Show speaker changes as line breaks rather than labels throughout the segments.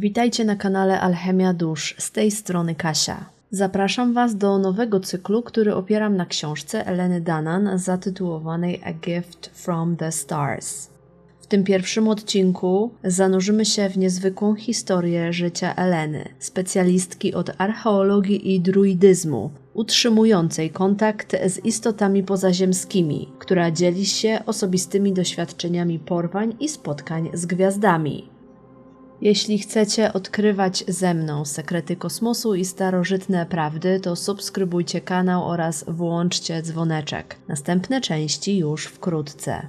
Witajcie na kanale Alchemia Dusz, z tej strony Kasia. Zapraszam Was do nowego cyklu, który opieram na książce Eleny Danan zatytułowanej A Gift from the Stars. W tym pierwszym odcinku zanurzymy się w niezwykłą historię życia Eleny, specjalistki od archeologii i druidyzmu, utrzymującej kontakt z istotami pozaziemskimi, która dzieli się osobistymi doświadczeniami porwań i spotkań z gwiazdami. Jeśli chcecie odkrywać ze mną sekrety kosmosu i starożytne prawdy, to subskrybujcie kanał oraz włączcie dzwoneczek. Następne części już wkrótce.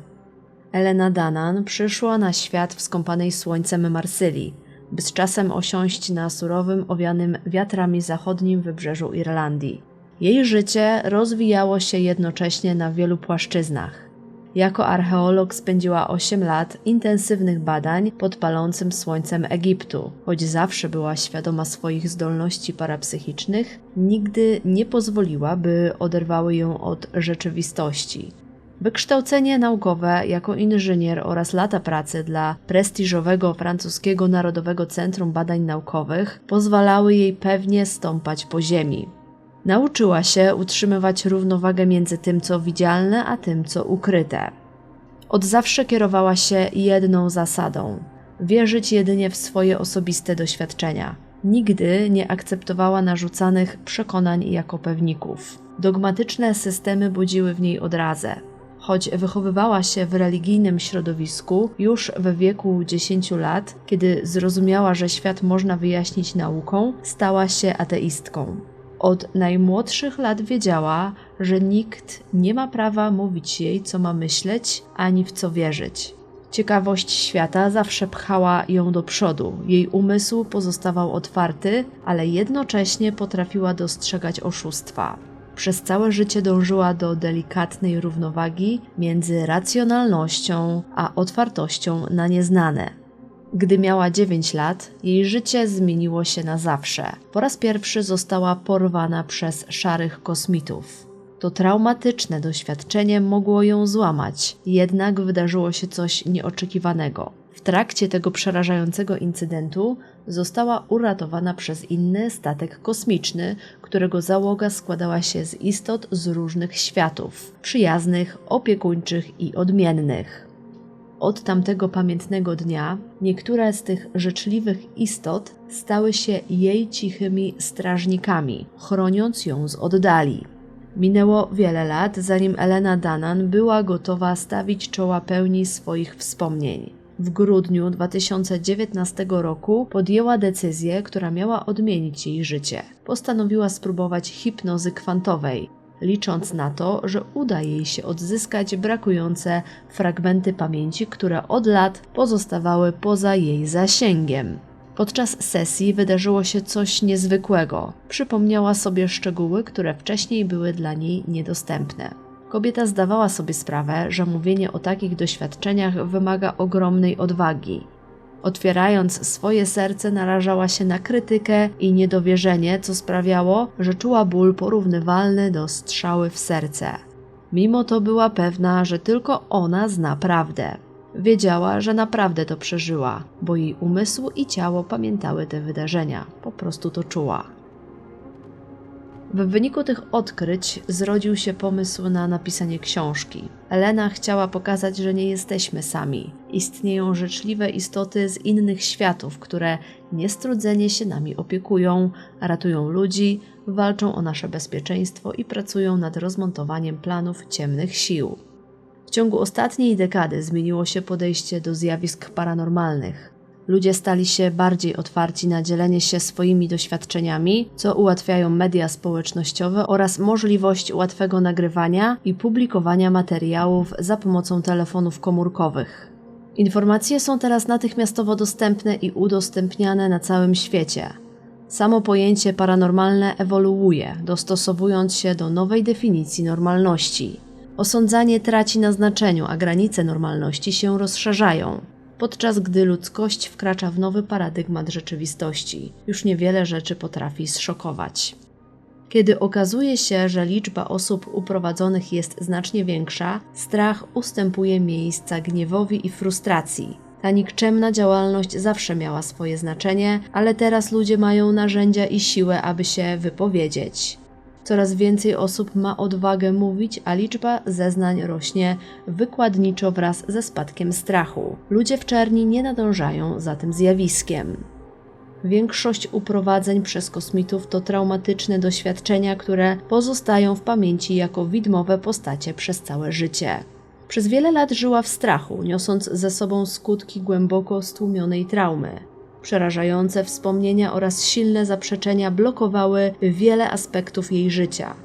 Elena Danan przyszła na świat w skąpanej słońcem Marsylii, by z czasem osiąść na surowym, owianym wiatrami zachodnim wybrzeżu Irlandii. Jej życie rozwijało się jednocześnie na wielu płaszczyznach. Jako archeolog spędziła 8 lat intensywnych badań pod palącym słońcem Egiptu. Choć zawsze była świadoma swoich zdolności parapsychicznych, nigdy nie pozwoliła, by oderwały ją od rzeczywistości. Wykształcenie naukowe jako inżynier oraz lata pracy dla prestiżowego francuskiego Narodowego Centrum Badań Naukowych pozwalały jej pewnie stąpać po ziemi. Nauczyła się utrzymywać równowagę między tym, co widzialne, a tym, co ukryte. Od zawsze kierowała się jedną zasadą: wierzyć jedynie w swoje osobiste doświadczenia. Nigdy nie akceptowała narzucanych przekonań jako pewników. Dogmatyczne systemy budziły w niej odrazę. Choć wychowywała się w religijnym środowisku, już w wieku 10 lat, kiedy zrozumiała, że świat można wyjaśnić nauką, stała się ateistką. Od najmłodszych lat wiedziała, że nikt nie ma prawa mówić jej, co ma myśleć, ani w co wierzyć. Ciekawość świata zawsze pchała ją do przodu. Jej umysł pozostawał otwarty, ale jednocześnie potrafiła dostrzegać oszustwa. Przez całe życie dążyła do delikatnej równowagi między racjonalnością a otwartością na nieznane. Gdy miała 9 lat, jej życie zmieniło się na zawsze. Po raz pierwszy została porwana przez szarych kosmitów. To traumatyczne doświadczenie mogło ją złamać, jednak wydarzyło się coś nieoczekiwanego. W trakcie tego przerażającego incydentu została uratowana przez inny statek kosmiczny, którego załoga składała się z istot z różnych światów przyjaznych, opiekuńczych i odmiennych. Od tamtego pamiętnego dnia niektóre z tych życzliwych istot stały się jej cichymi strażnikami, chroniąc ją z oddali. Minęło wiele lat, zanim Elena Danan była gotowa stawić czoła pełni swoich wspomnień. W grudniu 2019 roku podjęła decyzję, która miała odmienić jej życie. Postanowiła spróbować hipnozy kwantowej, licząc na to, że uda jej się odzyskać brakujące fragmenty pamięci, które od lat pozostawały poza jej zasięgiem. Podczas sesji wydarzyło się coś niezwykłego. Przypomniała sobie szczegóły, które wcześniej były dla niej niedostępne. Kobieta zdawała sobie sprawę, że mówienie o takich doświadczeniach wymaga ogromnej odwagi. Otwierając swoje serce, narażała się na krytykę i niedowierzenie, co sprawiało, że czuła ból porównywalny do strzały w serce. Mimo to była pewna, że tylko ona zna prawdę. Wiedziała, że naprawdę to przeżyła, bo jej umysł i ciało pamiętały te wydarzenia, po prostu to czuła. W wyniku tych odkryć zrodził się pomysł na napisanie książki. Elena chciała pokazać, że nie jesteśmy sami. Istnieją życzliwe istoty z innych światów, które niestrudzenie się nami opiekują, ratują ludzi, walczą o nasze bezpieczeństwo i pracują nad rozmontowaniem planów ciemnych sił. W ciągu ostatniej dekady zmieniło się podejście do zjawisk paranormalnych. Ludzie stali się bardziej otwarci na dzielenie się swoimi doświadczeniami, co ułatwiają media społecznościowe oraz możliwość łatwego nagrywania i publikowania materiałów za pomocą telefonów komórkowych. Informacje są teraz natychmiastowo dostępne i udostępniane na całym świecie. Samo pojęcie paranormalne ewoluuje, dostosowując się do nowej definicji normalności. Osądzanie traci na znaczeniu, a granice normalności się rozszerzają podczas gdy ludzkość wkracza w nowy paradygmat rzeczywistości. Już niewiele rzeczy potrafi zszokować. Kiedy okazuje się, że liczba osób uprowadzonych jest znacznie większa, strach ustępuje miejsca gniewowi i frustracji. Ta nikczemna działalność zawsze miała swoje znaczenie, ale teraz ludzie mają narzędzia i siłę, aby się wypowiedzieć. Coraz więcej osób ma odwagę mówić, a liczba zeznań rośnie wykładniczo wraz ze spadkiem strachu. Ludzie w czerni nie nadążają za tym zjawiskiem. Większość uprowadzeń przez kosmitów to traumatyczne doświadczenia, które pozostają w pamięci jako widmowe postacie przez całe życie. Przez wiele lat żyła w strachu, niosąc ze sobą skutki głęboko stłumionej traumy. Przerażające wspomnienia oraz silne zaprzeczenia blokowały wiele aspektów jej życia.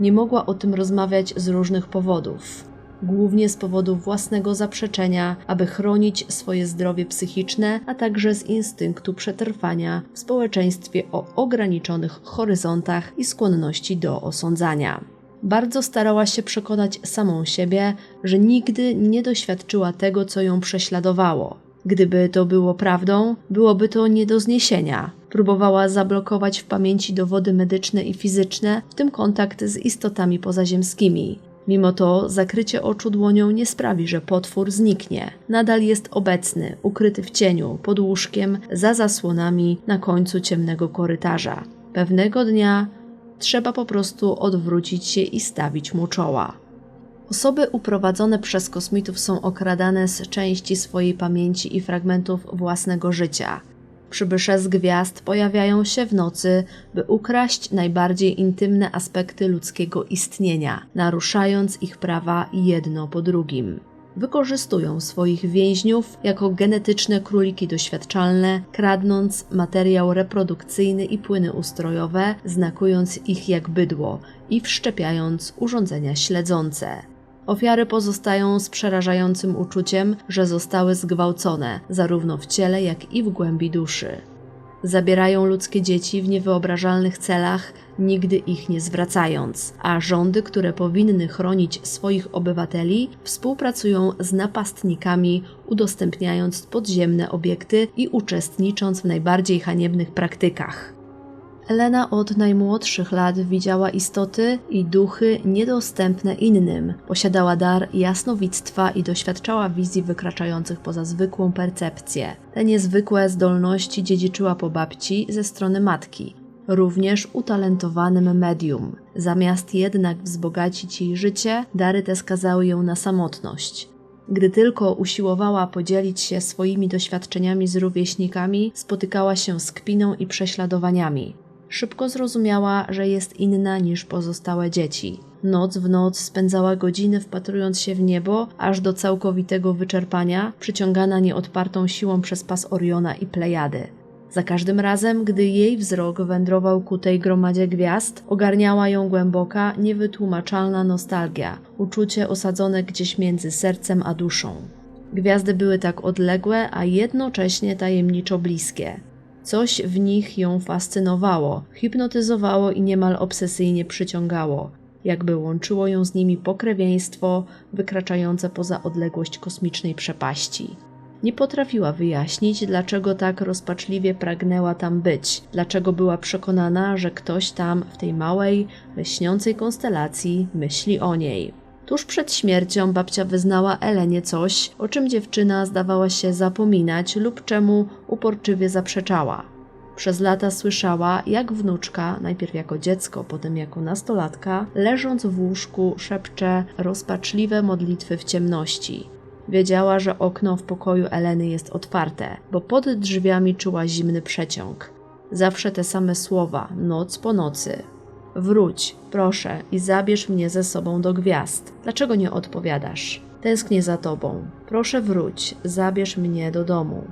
Nie mogła o tym rozmawiać z różnych powodów. Głównie z powodu własnego zaprzeczenia, aby chronić swoje zdrowie psychiczne, a także z instynktu przetrwania w społeczeństwie o ograniczonych horyzontach i skłonności do osądzania. Bardzo starała się przekonać samą siebie, że nigdy nie doświadczyła tego, co ją prześladowało. Gdyby to było prawdą, byłoby to nie do zniesienia. Próbowała zablokować w pamięci dowody medyczne i fizyczne, w tym kontakt z istotami pozaziemskimi. Mimo to zakrycie oczu dłonią nie sprawi, że potwór zniknie. Nadal jest obecny, ukryty w cieniu, pod łóżkiem, za zasłonami na końcu ciemnego korytarza. Pewnego dnia trzeba po prostu odwrócić się i stawić mu czoła. Osoby uprowadzone przez kosmitów są okradane z części swojej pamięci i fragmentów własnego życia. Przybysze z gwiazd pojawiają się w nocy, by ukraść najbardziej intymne aspekty ludzkiego istnienia, naruszając ich prawa jedno po drugim. Wykorzystują swoich więźniów jako genetyczne króliki doświadczalne, kradnąc materiał reprodukcyjny i płyny ustrojowe, znakując ich jak bydło i wszczepiając urządzenia śledzące. Ofiary pozostają z przerażającym uczuciem, że zostały zgwałcone, zarówno w ciele, jak i w głębi duszy. Zabierają ludzkie dzieci w niewyobrażalnych celach, nigdy ich nie zwracając, a rządy, które powinny chronić swoich obywateli, współpracują z napastnikami, udostępniając podziemne obiekty i uczestnicząc w najbardziej haniebnych praktykach. Elena od najmłodszych lat widziała istoty i duchy niedostępne innym. Posiadała dar jasnowictwa i doświadczała wizji wykraczających poza zwykłą percepcję. Te niezwykłe zdolności dziedziczyła po babci ze strony matki, również utalentowanym medium. Zamiast jednak wzbogacić jej życie, dary te skazały ją na samotność. Gdy tylko usiłowała podzielić się swoimi doświadczeniami z rówieśnikami, spotykała się z kpiną i prześladowaniami. Szybko zrozumiała, że jest inna niż pozostałe dzieci. Noc w noc spędzała godziny wpatrując się w niebo, aż do całkowitego wyczerpania, przyciągana nieodpartą siłą przez pas Oriona i Plejady. Za każdym razem, gdy jej wzrok wędrował ku tej gromadzie gwiazd, ogarniała ją głęboka, niewytłumaczalna nostalgia, uczucie osadzone gdzieś między sercem a duszą. Gwiazdy były tak odległe, a jednocześnie tajemniczo bliskie. Coś w nich ją fascynowało, hipnotyzowało i niemal obsesyjnie przyciągało, jakby łączyło ją z nimi pokrewieństwo wykraczające poza odległość kosmicznej przepaści. Nie potrafiła wyjaśnić, dlaczego tak rozpaczliwie pragnęła tam być, dlaczego była przekonana, że ktoś tam w tej małej, lśniącej konstelacji myśli o niej. Tuż przed śmiercią babcia wyznała Elenie coś, o czym dziewczyna zdawała się zapominać lub czemu uporczywie zaprzeczała. Przez lata słyszała, jak wnuczka, najpierw jako dziecko, potem jako nastolatka, leżąc w łóżku, szepcze rozpaczliwe modlitwy w ciemności. Wiedziała, że okno w pokoju Eleny jest otwarte, bo pod drzwiami czuła zimny przeciąg. Zawsze te same słowa, noc po nocy, Wróć, proszę, i zabierz mnie ze sobą do gwiazd. Dlaczego nie odpowiadasz? Tęsknię za tobą. Proszę wróć, zabierz mnie do domu.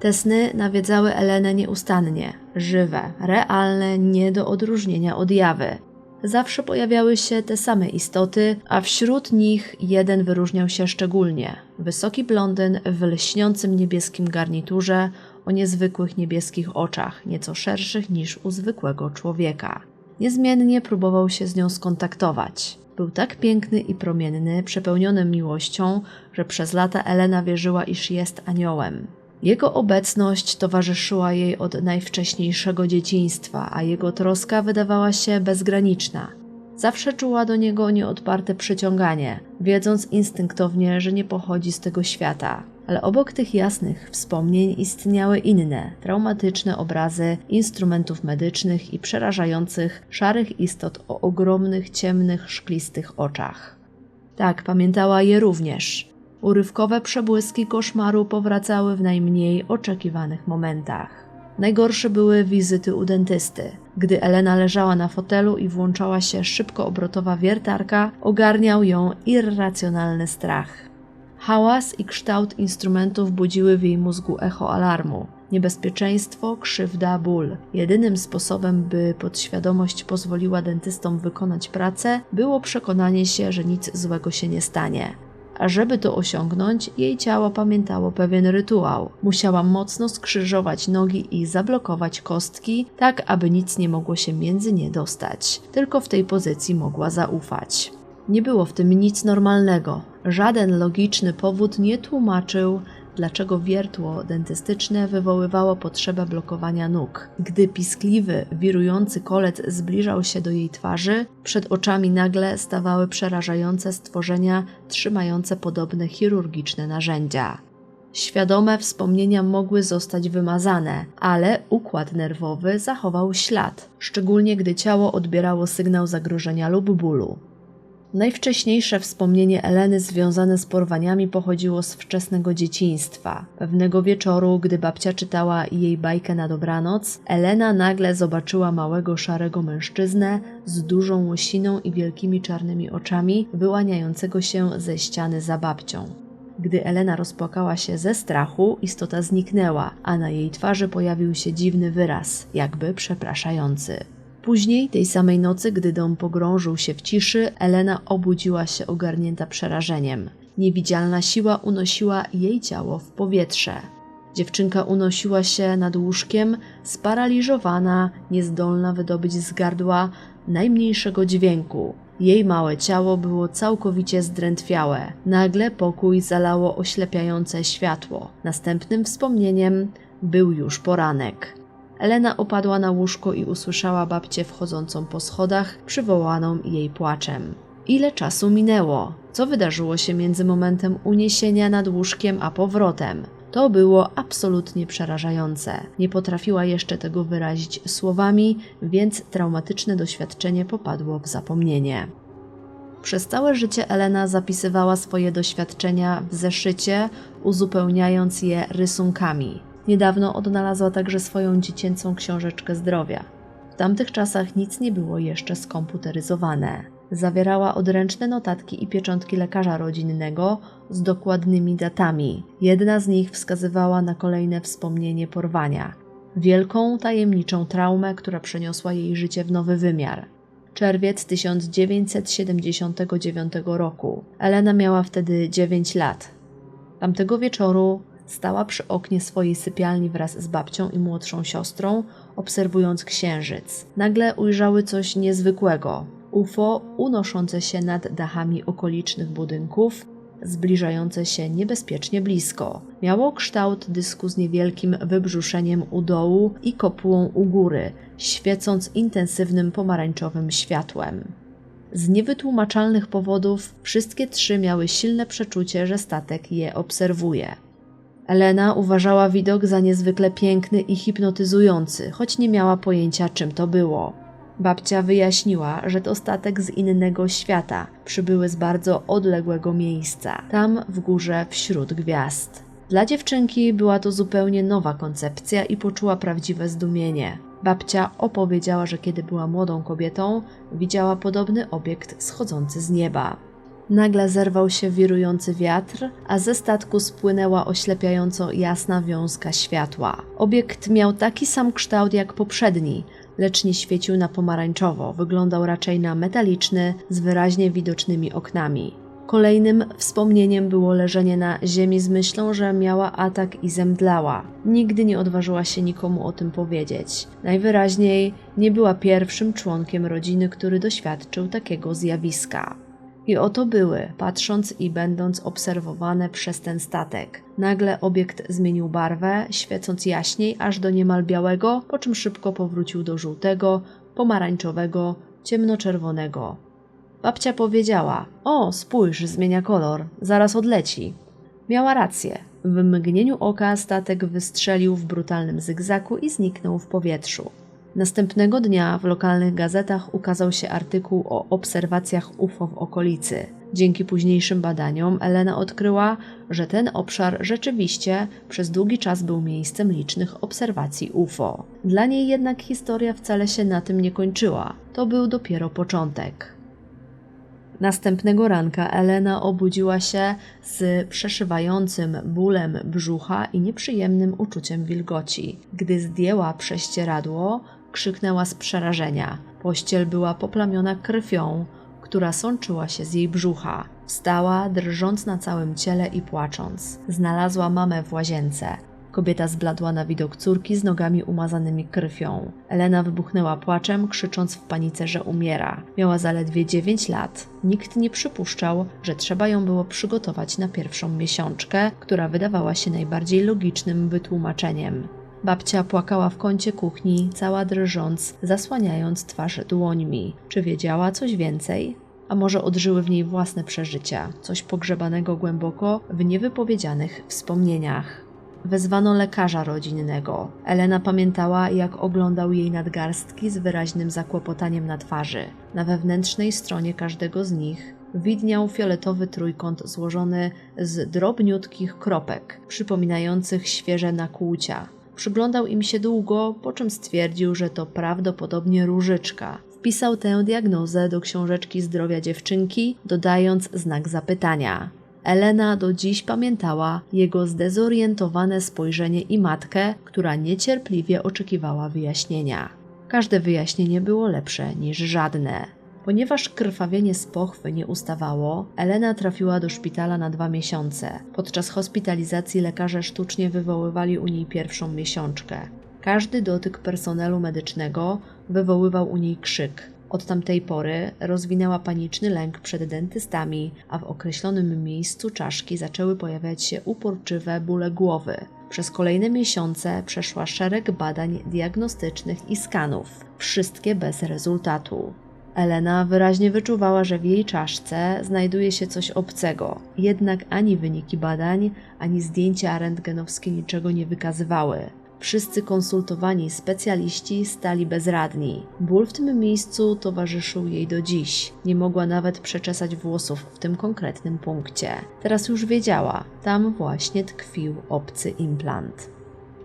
Te sny nawiedzały Elenę nieustannie, żywe, realne, nie do odróżnienia od jawy. Zawsze pojawiały się te same istoty, a wśród nich jeden wyróżniał się szczególnie. Wysoki blondyn w lśniącym niebieskim garniturze, o niezwykłych niebieskich oczach, nieco szerszych niż u zwykłego człowieka. Niezmiennie próbował się z nią skontaktować. Był tak piękny i promienny, przepełniony miłością, że przez lata Elena wierzyła, iż jest aniołem. Jego obecność towarzyszyła jej od najwcześniejszego dzieciństwa, a jego troska wydawała się bezgraniczna. Zawsze czuła do niego nieodparte przyciąganie, wiedząc instynktownie, że nie pochodzi z tego świata. Ale obok tych jasnych wspomnień istniały inne, traumatyczne obrazy instrumentów medycznych i przerażających, szarych istot o ogromnych, ciemnych, szklistych oczach. Tak, pamiętała je również. Urywkowe przebłyski koszmaru powracały w najmniej oczekiwanych momentach. Najgorsze były wizyty u dentysty. Gdy Elena leżała na fotelu i włączała się szybko obrotowa wiertarka, ogarniał ją irracjonalny strach. Hałas i kształt instrumentów budziły w jej mózgu echo alarmu. Niebezpieczeństwo, krzywda, ból. Jedynym sposobem, by podświadomość pozwoliła dentystom wykonać pracę, było przekonanie się, że nic złego się nie stanie. A żeby to osiągnąć, jej ciało pamiętało pewien rytuał. Musiała mocno skrzyżować nogi i zablokować kostki, tak aby nic nie mogło się między nie dostać. Tylko w tej pozycji mogła zaufać. Nie było w tym nic normalnego. Żaden logiczny powód nie tłumaczył, dlaczego wiertło dentystyczne wywoływało potrzebę blokowania nóg. Gdy piskliwy, wirujący kolec zbliżał się do jej twarzy, przed oczami nagle stawały przerażające stworzenia trzymające podobne chirurgiczne narzędzia. Świadome wspomnienia mogły zostać wymazane, ale układ nerwowy zachował ślad, szczególnie gdy ciało odbierało sygnał zagrożenia lub bólu. Najwcześniejsze wspomnienie Eleny związane z porwaniami pochodziło z wczesnego dzieciństwa. Pewnego wieczoru, gdy babcia czytała jej bajkę na dobranoc, Elena nagle zobaczyła małego szarego mężczyznę z dużą łosiną i wielkimi czarnymi oczami wyłaniającego się ze ściany za babcią. Gdy Elena rozpłakała się ze strachu, istota zniknęła, a na jej twarzy pojawił się dziwny wyraz, jakby przepraszający. Później, tej samej nocy, gdy dom pogrążył się w ciszy, Elena obudziła się ogarnięta przerażeniem. Niewidzialna siła unosiła jej ciało w powietrze. Dziewczynka unosiła się nad łóżkiem, sparaliżowana, niezdolna wydobyć z gardła najmniejszego dźwięku. Jej małe ciało było całkowicie zdrętwiałe. Nagle pokój zalało oślepiające światło. Następnym wspomnieniem był już poranek. Elena opadła na łóżko i usłyszała babcię wchodzącą po schodach, przywołaną jej płaczem. Ile czasu minęło? Co wydarzyło się między momentem uniesienia nad łóżkiem a powrotem? To było absolutnie przerażające. Nie potrafiła jeszcze tego wyrazić słowami, więc traumatyczne doświadczenie popadło w zapomnienie. Przez całe życie Elena zapisywała swoje doświadczenia w zeszycie, uzupełniając je rysunkami. Niedawno odnalazła także swoją dziecięcą książeczkę zdrowia. W tamtych czasach nic nie było jeszcze skomputeryzowane. Zawierała odręczne notatki i pieczątki lekarza rodzinnego z dokładnymi datami. Jedna z nich wskazywała na kolejne wspomnienie porwania. Wielką, tajemniczą traumę, która przeniosła jej życie w nowy wymiar. Czerwiec 1979 roku. Elena miała wtedy 9 lat. Tamtego wieczoru Stała przy oknie swojej sypialni wraz z babcią i młodszą siostrą, obserwując księżyc. Nagle ujrzały coś niezwykłego. UFO unoszące się nad dachami okolicznych budynków, zbliżające się niebezpiecznie blisko. Miało kształt dysku z niewielkim wybrzuszeniem u dołu i kopułą u góry, świecąc intensywnym pomarańczowym światłem. Z niewytłumaczalnych powodów wszystkie trzy miały silne przeczucie, że statek je obserwuje. Elena uważała widok za niezwykle piękny i hipnotyzujący, choć nie miała pojęcia, czym to było. Babcia wyjaśniła, że to statek z innego świata, przybyły z bardzo odległego miejsca, tam w górze wśród gwiazd. Dla dziewczynki była to zupełnie nowa koncepcja i poczuła prawdziwe zdumienie. Babcia opowiedziała, że kiedy była młodą kobietą, widziała podobny obiekt schodzący z nieba. Nagle zerwał się wirujący wiatr, a ze statku spłynęła oślepiająco jasna wiązka światła. Obiekt miał taki sam kształt jak poprzedni, lecz nie świecił na pomarańczowo, wyglądał raczej na metaliczny, z wyraźnie widocznymi oknami. Kolejnym wspomnieniem było leżenie na ziemi z myślą, że miała atak i zemdlała. Nigdy nie odważyła się nikomu o tym powiedzieć. Najwyraźniej nie była pierwszym członkiem rodziny, który doświadczył takiego zjawiska. I oto były, patrząc i będąc obserwowane przez ten statek. Nagle obiekt zmienił barwę, świecąc jaśniej aż do niemal białego, po czym szybko powrócił do żółtego, pomarańczowego, ciemnoczerwonego. Babcia powiedziała: O, spójrz, zmienia kolor, zaraz odleci. Miała rację. W mgnieniu oka statek wystrzelił w brutalnym zygzaku i zniknął w powietrzu. Następnego dnia w lokalnych gazetach ukazał się artykuł o obserwacjach UFO w okolicy. Dzięki późniejszym badaniom Elena odkryła, że ten obszar rzeczywiście przez długi czas był miejscem licznych obserwacji UFO. Dla niej jednak historia wcale się na tym nie kończyła. To był dopiero początek. Następnego ranka Elena obudziła się z przeszywającym bólem brzucha i nieprzyjemnym uczuciem wilgoci. Gdy zdjęła prześcieradło, krzyknęła z przerażenia. Pościel była poplamiona krwią, która sączyła się z jej brzucha. Wstała, drżąc na całym ciele i płacząc. Znalazła mamę w łazience. Kobieta zbladła na widok córki z nogami umazanymi krwią. Elena wybuchnęła płaczem, krzycząc w panice, że umiera. Miała zaledwie 9 lat. Nikt nie przypuszczał, że trzeba ją było przygotować na pierwszą miesiączkę, która wydawała się najbardziej logicznym wytłumaczeniem. Babcia płakała w kącie kuchni, cała drżąc, zasłaniając twarz dłońmi. Czy wiedziała coś więcej? A może odżyły w niej własne przeżycia, coś pogrzebanego głęboko w niewypowiedzianych wspomnieniach. Wezwano lekarza rodzinnego. Elena pamiętała, jak oglądał jej nadgarstki z wyraźnym zakłopotaniem na twarzy. Na wewnętrznej stronie każdego z nich widniał fioletowy trójkąt złożony z drobniutkich kropek, przypominających świeże nakłucia. Przyglądał im się długo, po czym stwierdził, że to prawdopodobnie różyczka. Wpisał tę diagnozę do książeczki zdrowia dziewczynki, dodając znak zapytania. Elena do dziś pamiętała jego zdezorientowane spojrzenie i matkę, która niecierpliwie oczekiwała wyjaśnienia. Każde wyjaśnienie było lepsze niż żadne. Ponieważ krwawienie z pochwy nie ustawało, Elena trafiła do szpitala na dwa miesiące. Podczas hospitalizacji lekarze sztucznie wywoływali u niej pierwszą miesiączkę. Każdy dotyk personelu medycznego wywoływał u niej krzyk. Od tamtej pory rozwinęła paniczny lęk przed dentystami, a w określonym miejscu czaszki zaczęły pojawiać się uporczywe bóle głowy. Przez kolejne miesiące przeszła szereg badań diagnostycznych i skanów, wszystkie bez rezultatu. Elena wyraźnie wyczuwała, że w jej czaszce znajduje się coś obcego, jednak ani wyniki badań, ani zdjęcia rentgenowskie niczego nie wykazywały. Wszyscy konsultowani specjaliści stali bezradni. Ból w tym miejscu towarzyszył jej do dziś. Nie mogła nawet przeczesać włosów w tym konkretnym punkcie. Teraz już wiedziała, tam właśnie tkwił obcy implant.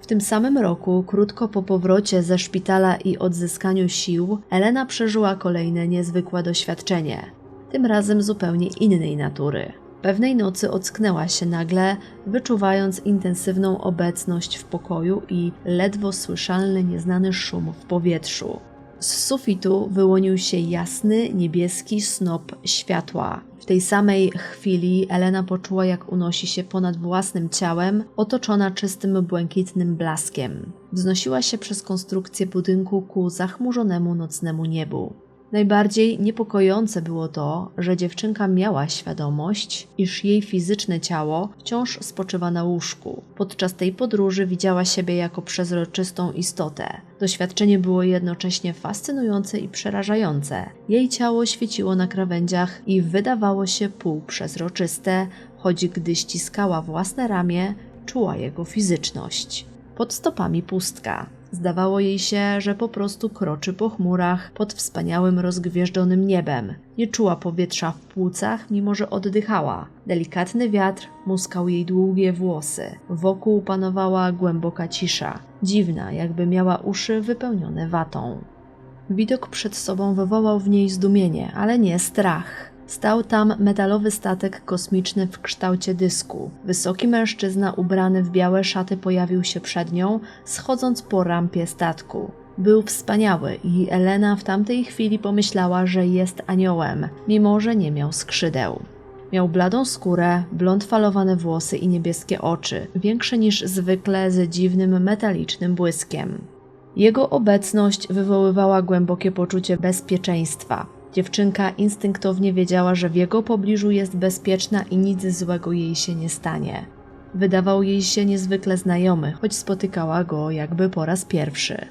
Tym samym roku, krótko po powrocie ze szpitala i odzyskaniu sił, Elena przeżyła kolejne niezwykłe doświadczenie. Tym razem zupełnie innej natury. Pewnej nocy ocknęła się nagle, wyczuwając intensywną obecność w pokoju i ledwo słyszalny nieznany szum w powietrzu. Z sufitu wyłonił się jasny, niebieski snop światła. Tej samej chwili Elena poczuła, jak unosi się ponad własnym ciałem, otoczona czystym, błękitnym blaskiem. Wznosiła się przez konstrukcję budynku ku zachmurzonemu nocnemu niebu. Najbardziej niepokojące było to, że dziewczynka miała świadomość, iż jej fizyczne ciało wciąż spoczywa na łóżku. Podczas tej podróży widziała siebie jako przezroczystą istotę. Doświadczenie było jednocześnie fascynujące i przerażające. Jej ciało świeciło na krawędziach i wydawało się półprzezroczyste, choć gdy ściskała własne ramię, czuła jego fizyczność. Pod stopami pustka. Zdawało jej się, że po prostu kroczy po chmurach pod wspaniałym rozgwieżdżonym niebem. Nie czuła powietrza w płucach, mimo że oddychała. Delikatny wiatr muskał jej długie włosy. Wokół panowała głęboka cisza. Dziwna, jakby miała uszy wypełnione watą. Widok przed sobą wywołał w niej zdumienie, ale nie strach. Stał tam metalowy statek kosmiczny w kształcie dysku. Wysoki mężczyzna ubrany w białe szaty pojawił się przed nią, schodząc po rampie statku. Był wspaniały i Elena w tamtej chwili pomyślała, że jest aniołem, mimo że nie miał skrzydeł. Miał bladą skórę, blond falowane włosy i niebieskie oczy, większe niż zwykle z dziwnym metalicznym błyskiem. Jego obecność wywoływała głębokie poczucie bezpieczeństwa. Dziewczynka instynktownie wiedziała, że w jego pobliżu jest bezpieczna i nic złego jej się nie stanie. Wydawał jej się niezwykle znajomy, choć spotykała go jakby po raz pierwszy.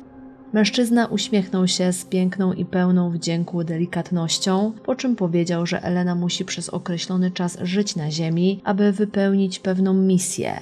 Mężczyzna uśmiechnął się z piękną i pełną wdzięku delikatnością, po czym powiedział, że Elena musi przez określony czas żyć na Ziemi, aby wypełnić pewną misję.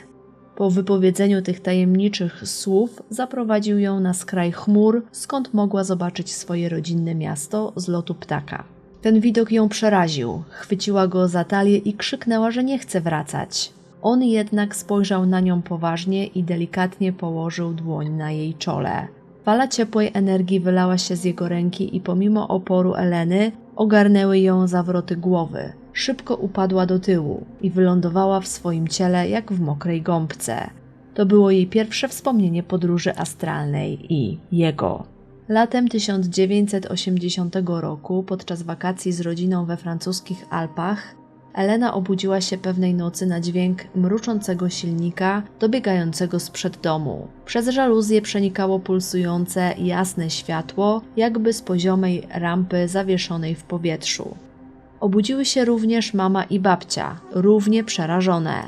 Po wypowiedzeniu tych tajemniczych słów zaprowadził ją na skraj chmur, skąd mogła zobaczyć swoje rodzinne miasto z lotu ptaka. Ten widok ją przeraził. Chwyciła go za talię i krzyknęła, że nie chce wracać. On jednak spojrzał na nią poważnie i delikatnie położył dłoń na jej czole. Fala ciepłej energii wylała się z jego ręki i pomimo oporu Eleny ogarnęły ją zawroty głowy. Szybko upadła do tyłu i wylądowała w swoim ciele jak w mokrej gąbce. To było jej pierwsze wspomnienie podróży astralnej i jego. Latem 1980 roku, podczas wakacji z rodziną we francuskich Alpach, Elena obudziła się pewnej nocy na dźwięk mruczącego silnika dobiegającego sprzed domu. Przez żaluzję przenikało pulsujące, jasne światło, jakby z poziomej rampy zawieszonej w powietrzu. Obudziły się również mama i babcia, równie przerażone.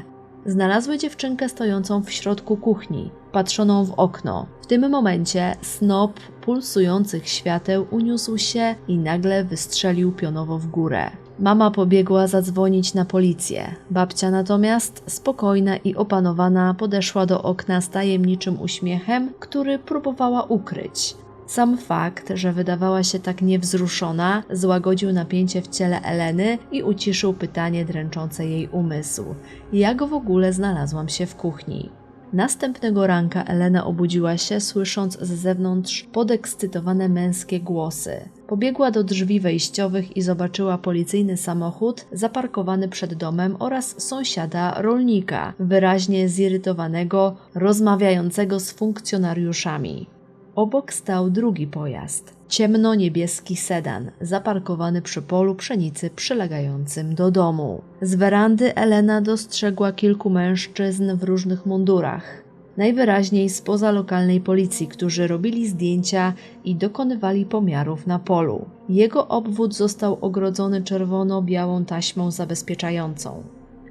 Znalazły dziewczynkę stojącą w środku kuchni, patrzoną w okno. W tym momencie snop pulsujących świateł uniósł się i nagle wystrzelił pionowo w górę. Mama pobiegła zadzwonić na policję. Babcia natomiast, spokojna i opanowana, podeszła do okna z tajemniczym uśmiechem, który próbowała ukryć. Sam fakt, że wydawała się tak niewzruszona, złagodził napięcie w ciele Eleny i uciszył pytanie dręczące jej umysł: jak w ogóle znalazłam się w kuchni? Następnego ranka Elena obudziła się, słysząc z zewnątrz podekscytowane męskie głosy. Pobiegła do drzwi wejściowych i zobaczyła policyjny samochód zaparkowany przed domem oraz sąsiada rolnika, wyraźnie zirytowanego, rozmawiającego z funkcjonariuszami. Obok stał drugi pojazd. Ciemno-niebieski sedan, zaparkowany przy polu pszenicy przylegającym do domu. Z werandy Elena dostrzegła kilku mężczyzn w różnych mundurach. Najwyraźniej spoza lokalnej policji, którzy robili zdjęcia i dokonywali pomiarów na polu. Jego obwód został ogrodzony czerwono-białą taśmą zabezpieczającą.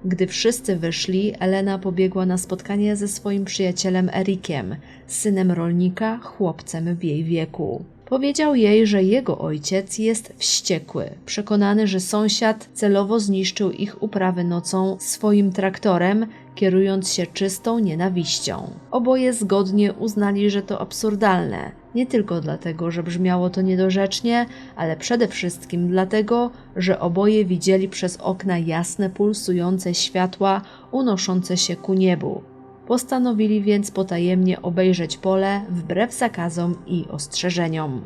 Gdy wszyscy wyszli, Elena pobiegła na spotkanie ze swoim przyjacielem Erikiem, synem rolnika, chłopcem w jej wieku. Powiedział jej, że jego ojciec jest wściekły, przekonany, że sąsiad celowo zniszczył ich uprawy nocą swoim traktorem, kierując się czystą nienawiścią. Oboje zgodnie uznali, że to absurdalne, nie tylko dlatego, że brzmiało to niedorzecznie, ale przede wszystkim dlatego, że oboje widzieli przez okna jasne, pulsujące światła unoszące się ku niebu. Postanowili więc potajemnie obejrzeć pole wbrew zakazom i ostrzeżeniom.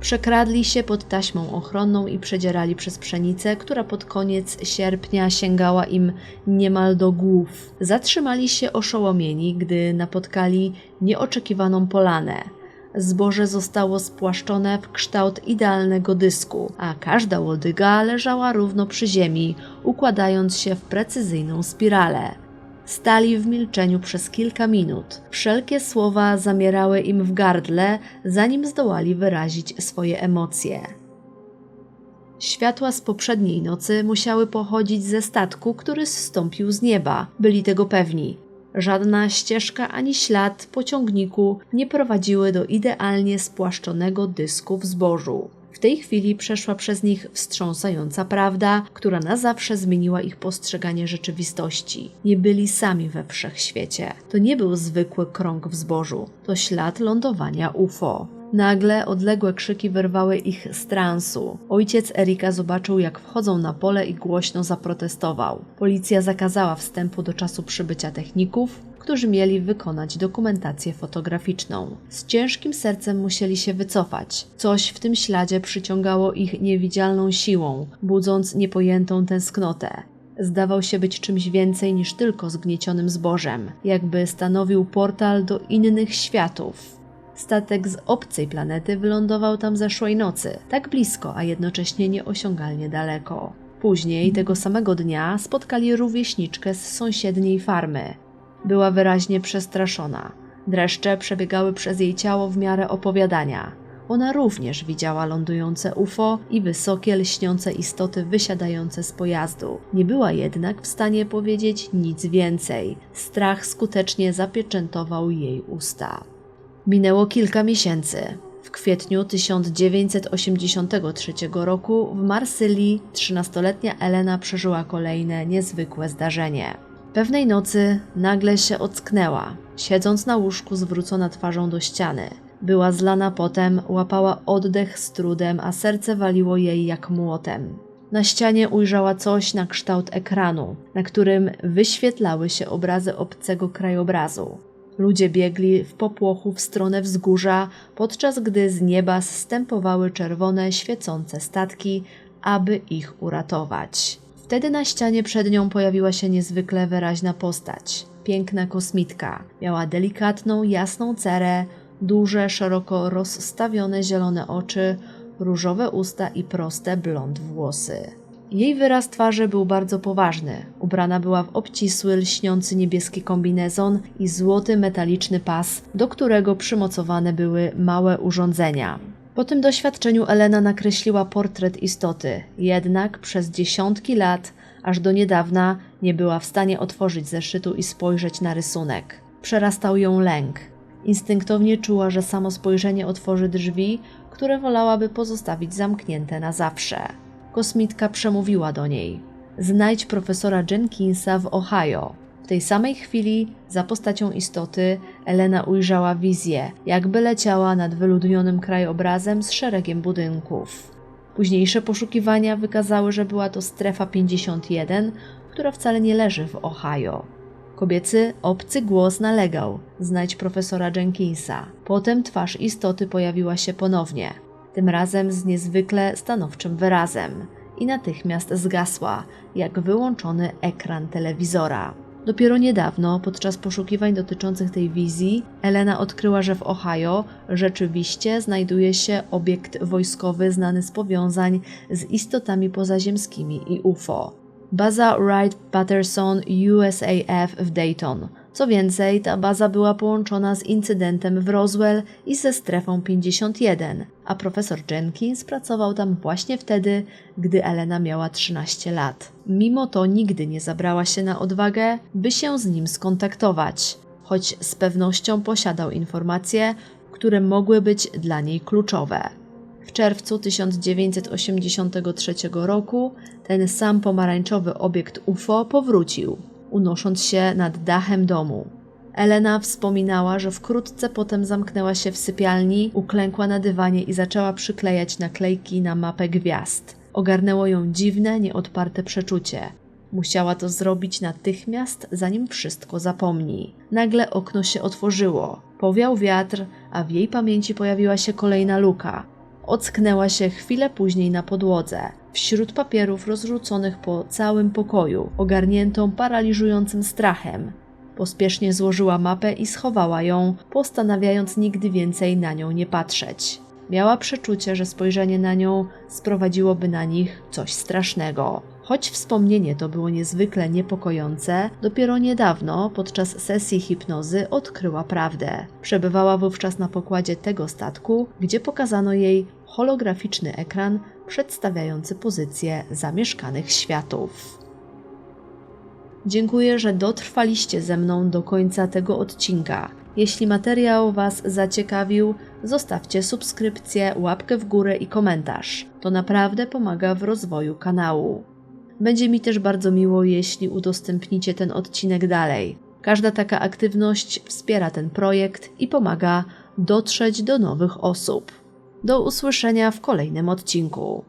Przekradli się pod taśmą ochronną i przedzierali przez pszenicę, która pod koniec sierpnia sięgała im niemal do głów. Zatrzymali się oszołomieni, gdy napotkali nieoczekiwaną polanę. Zboże zostało spłaszczone w kształt idealnego dysku, a każda łodyga leżała równo przy ziemi, układając się w precyzyjną spiralę. Stali w milczeniu przez kilka minut. Wszelkie słowa zamierały im w gardle, zanim zdołali wyrazić swoje emocje. Światła z poprzedniej nocy musiały pochodzić ze statku, który zstąpił z nieba. Byli tego pewni. Żadna ścieżka ani ślad po ciągniku nie prowadziły do idealnie spłaszczonego dysku w zbożu. Tej chwili przeszła przez nich wstrząsająca prawda, która na zawsze zmieniła ich postrzeganie rzeczywistości. Nie byli sami we wszechświecie. To nie był zwykły krąg w zbożu, to ślad lądowania UFO. Nagle odległe krzyki wyrwały ich z transu. Ojciec Erika zobaczył, jak wchodzą na pole i głośno zaprotestował. Policja zakazała wstępu do czasu przybycia techników, którzy mieli wykonać dokumentację fotograficzną. Z ciężkim sercem musieli się wycofać. Coś w tym śladzie przyciągało ich niewidzialną siłą, budząc niepojętą tęsknotę zdawał się być czymś więcej niż tylko zgniecionym zbożem, jakby stanowił portal do innych światów. Statek z obcej planety wylądował tam zeszłej nocy, tak blisko, a jednocześnie nieosiągalnie daleko. Później, tego samego dnia, spotkali rówieśniczkę z sąsiedniej farmy. Była wyraźnie przestraszona. Dreszcze przebiegały przez jej ciało w miarę opowiadania. Ona również widziała lądujące UFO i wysokie, lśniące istoty wysiadające z pojazdu. Nie była jednak w stanie powiedzieć nic więcej. Strach skutecznie zapieczętował jej usta. Minęło kilka miesięcy. W kwietniu 1983 roku w Marsylii 13-letnia Elena przeżyła kolejne niezwykłe zdarzenie. Pewnej nocy nagle się ocknęła, siedząc na łóżku zwrócona twarzą do ściany. Była zlana potem, łapała oddech z trudem, a serce waliło jej jak młotem. Na ścianie ujrzała coś na kształt ekranu, na którym wyświetlały się obrazy obcego krajobrazu. Ludzie biegli w popłochu w stronę wzgórza, podczas gdy z nieba zstępowały czerwone, świecące statki, aby ich uratować. Wtedy na ścianie przed nią pojawiła się niezwykle wyraźna postać. Piękna kosmitka. Miała delikatną, jasną cerę, duże, szeroko rozstawione zielone oczy, różowe usta i proste blond włosy. Jej wyraz twarzy był bardzo poważny. Ubrana była w obcisły, lśniący niebieski kombinezon i złoty metaliczny pas, do którego przymocowane były małe urządzenia. Po tym doświadczeniu Elena nakreśliła portret istoty, jednak przez dziesiątki lat, aż do niedawna, nie była w stanie otworzyć zeszytu i spojrzeć na rysunek. Przerastał ją lęk. Instynktownie czuła, że samo spojrzenie otworzy drzwi, które wolałaby pozostawić zamknięte na zawsze. Kosmitka przemówiła do niej: Znajdź profesora Jenkinsa w Ohio. Tej samej chwili, za postacią istoty, Elena ujrzała wizję, jakby leciała nad wyludnionym krajobrazem z szeregiem budynków. Późniejsze poszukiwania wykazały, że była to strefa 51, która wcale nie leży w Ohio. Kobiecy, obcy głos nalegał: znajdź profesora Jenkinsa. Potem twarz istoty pojawiła się ponownie, tym razem z niezwykle stanowczym wyrazem, i natychmiast zgasła, jak wyłączony ekran telewizora. Dopiero niedawno, podczas poszukiwań dotyczących tej wizji, Elena odkryła, że w Ohio rzeczywiście znajduje się obiekt wojskowy znany z powiązań z istotami pozaziemskimi i UFO. Baza Wright-Patterson USAF w Dayton. Co więcej, ta baza była połączona z incydentem w Roswell i ze strefą 51, a profesor Jenkins pracował tam właśnie wtedy, gdy Elena miała 13 lat. Mimo to nigdy nie zabrała się na odwagę, by się z nim skontaktować, choć z pewnością posiadał informacje, które mogły być dla niej kluczowe. W czerwcu 1983 roku ten sam pomarańczowy obiekt UFO powrócił, unosząc się nad dachem domu. Elena wspominała, że wkrótce potem zamknęła się w sypialni, uklękła na dywanie i zaczęła przyklejać naklejki na mapę gwiazd. Ogarnęło ją dziwne, nieodparte przeczucie. Musiała to zrobić natychmiast, zanim wszystko zapomni. Nagle okno się otworzyło. Powiał wiatr, a w jej pamięci pojawiła się kolejna luka. Ocknęła się chwilę później na podłodze, wśród papierów rozrzuconych po całym pokoju, ogarniętą paraliżującym strachem. Pospiesznie złożyła mapę i schowała ją, postanawiając nigdy więcej na nią nie patrzeć. Miała przeczucie, że spojrzenie na nią sprowadziłoby na nich coś strasznego. Choć wspomnienie to było niezwykle niepokojące, dopiero niedawno, podczas sesji hipnozy, odkryła prawdę. Przebywała wówczas na pokładzie tego statku, gdzie pokazano jej holograficzny ekran przedstawiający pozycje zamieszkanych światów. Dziękuję, że dotrwaliście ze mną do końca tego odcinka. Jeśli materiał Was zaciekawił, zostawcie subskrypcję, łapkę w górę i komentarz. To naprawdę pomaga w rozwoju kanału. Będzie mi też bardzo miło, jeśli udostępnicie ten odcinek dalej. Każda taka aktywność wspiera ten projekt i pomaga dotrzeć do nowych osób. Do usłyszenia w kolejnym odcinku.